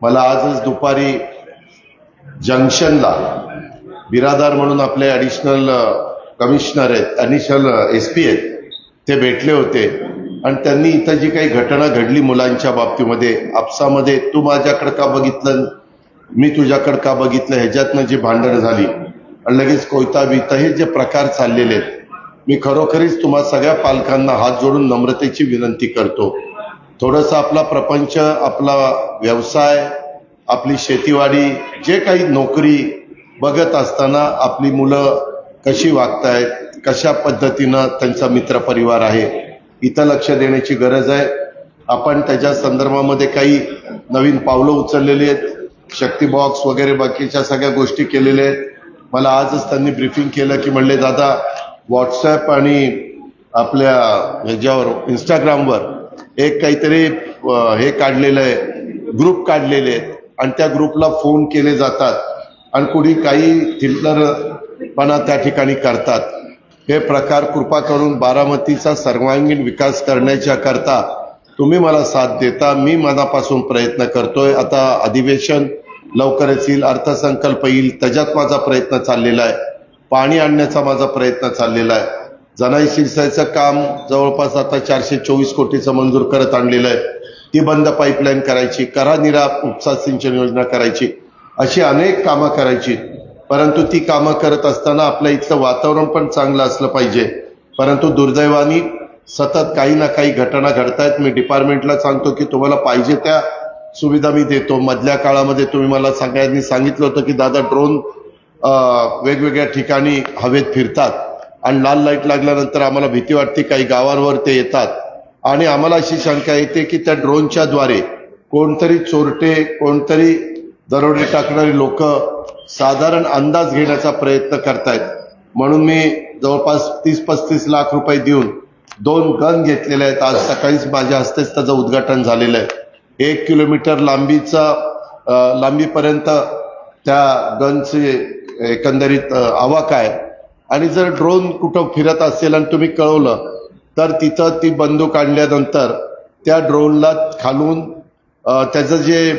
मला आजच दुपारी जंक्शनला बिरादार म्हणून आपले ॲडिशनल कमिशनर आहेत ॲडिशनल एस पी आहेत ते भेटले होते. आणि त्यांनी इथं जी काही घटना घडली मुलांच्या बाबतीमध्ये आपसामध्ये तू माझ्याकडं का बघितलं मी तुझ्याकडं का बघितलं ह्याच्यातनं जी भांडण झाली आणि लगेच कोयता बिता हे जे प्रकार चाललेले आहेत मी खरोखरीच तुम्हा सगळ्या पालकांना हात जोडून नम्रतेची विनंती करतो. थोडंसं आपला प्रपंच आपला व्यवसाय आपली शेतीवाडी जे काही नोकरी बघत असताना आपली मुलं कशी वागतायत कशा पद्धतीनं त्यांचा मित्रपरिवार आहे इथं लक्ष देण्याची गरज आहे. आपण त्याच्या संदर्भामध्ये काही नवीन पावलं उचललेली आहेत. शक्ती बॉक्स वगैरे बाकीच्या सगळ्या गोष्टी केलेल्या आहेत. मला आजच त्यांनी ब्रीफिंग केलं की म्हणले दादा व्हॉट्सॲप आणि आपल्या ह्याच्यावर इंस्टाग्रामवर एक काहीतरी हे काढलेलं आहे ग्रुप काढलेले आहेत. आणि त्या ग्रुपला फोन केले जातात. आणि कुणी काही थिल्लरपणा त्या ठिकाणी करतात. हे प्रकार कृपा करून बारामतीचा सर्वांगीण विकास करण्याच्या करता तुम्ही मला साथ देता मी मनापासून प्रयत्न करतोय. आता अधिवेशन लवकरच येईल अर्थसंकल्प येईल. त्याच्यात माझा प्रयत्न चाललेला आहे. पाणी आणण्याचा माझा प्रयत्न चाललेला आहे. जनाई शिरसायचं काम जवळपास आता चारशे चोवीस कोटीचं मंजूर करत आणलेलं आहे. ती बंद पाईपलाईन करायची करा निरा उपसा सिंचन योजना करायची अशी अनेक कामं करायची. परंतु ती कामं करत असताना आपल्या इथलं वातावरण पण चांगलं असलं पाहिजे. परंतु दुर्दैवानी सतत काही ना काही घटना घडतायत. मी डिपार्टमेंटला सांगतो की तुम्हाला पाहिजे त्या सुविधा मी देतो. मधल्या काळामध्ये तुम्ही मला सगळ्यांनी सांगितलं होतं की दादा ड्रोन वेगवेगळ्या ठिकाणी हवेत फिरतात. आणि लाल लाइट लागल्यानंतर आम्हाला भीती वाटते काही गावांवर ते येतात. आणि आम्हाला अशी शंका येते की त्या ड्रोनच्या द्वारे कोणतरी चोरटे कोणतरी दरोडे टाकणारी लोक साधारण अंदाज घेण्याचा प्रयत्न करतायत. म्हणून मी जवळपास तीस पस्तीस लाख रुपये देऊन दोन गन घेतलेले आहेत. आज सकाळीच माझ्या हस्तेच त्याचं उद्घाटन झालेलं आहे. एक किलोमीटर लांबीचा लांबीपर्यंत त्या गनचे एकंदरीत आवाक आहे. आणि जर ड्रोन कुठं फिरत असेल आणि तुम्ही कळवलं तर तिथं ती बंदूक आणल्यानंतर त्या ड्रोनला खालून त्याचं जे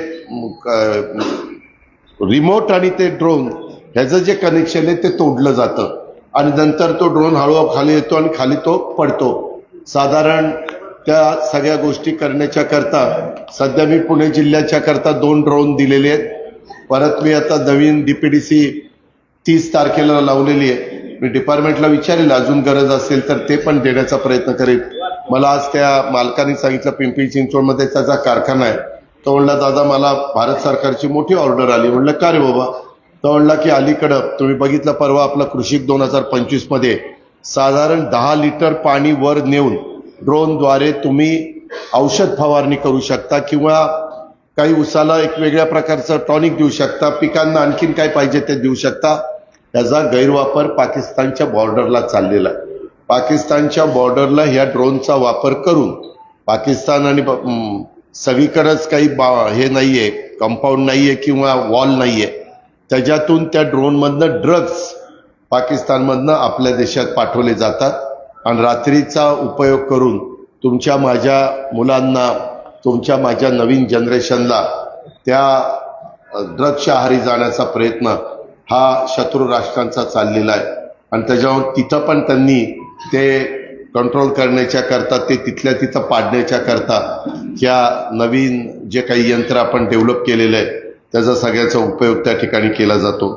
रिमोट आणि ते ड्रोन ह्याचं जे कनेक्शन आहे ते तोडलं जातं. आणि नंतर तो ड्रोन हळूहळू खाली येतो आणि खाली तो पडतो. साधारण त्या सगळ्या गोष्टी करण्याच्या करता सध्या मी पुणे जिल्ह्याच्या करता दोन ड्रोन दिलेले आहेत. परत मी आता नवीन डीपीडीसी तीस तारखेला लावलेली आहे. मी डिपार्टमेंटला विचारेल अजून गरज असेल तर ते पण देण्याचा प्रयत्न करेल. मला आज त्या मालकाने सांगितलं पिंपरी चिंचवडमध्ये त्याचा कारखाना आहे. तो म्हणला दादा मला भारत सरकारची मोठी ऑर्डर आली. म्हणलं का रे बाबा? तो म्हणला की अलीकडं तुम्ही बघितलं परवा आपला कृषी दोन हजार पंचवीसमध्ये साधारण दहा लिटर पाणी वर नेऊन ड्रोनद्वारे तुम्ही औषध फवारणी करू शकता किंवा काही उसाला एक वेगळ्या प्रकारचं टॉनिक देऊ शकता पिकांना आणखीन काय पाहिजे ते देऊ शकता त्याचा गैरवापर पाकिस्तानच्या बॉर्डरला चाललेला आहे. पाकिस्तानच्या बॉर्डरला ह्या ड्रोनचा वापर करून पाकिस्तान आणि सगळीकडंच काही बा- हे नाही आहे कंपाऊंड नाही आहे किंवा वॉल नाही आहे त्याच्यातून त्या ड्रोनमधनं ड्रग्ज पाकिस्तानमधनं आपल्या देशात पाठवले जातात. आणि रात्रीचा उपयोग करून तुमच्या माझ्या मुलांना तुमच्या माझ्या नवीन जनरेशनला त्या ड्रग्सच्या आहारी जाण्याचा प्रयत्न हा शत्रू राष्ट्रांचा चाललेला आहे. आणि त्याच्यावर तिथं पण त्यांनी ते कंट्रोल करण्याच्या करता ते तिथल्या तिथं पाडण्याच्या करता ह्या नवीन जे काही यंत्र आपण डेव्हलप केलेलं आहे त्याचा सगळ्याचा उपयोग त्या ठिकाणी केला जातो.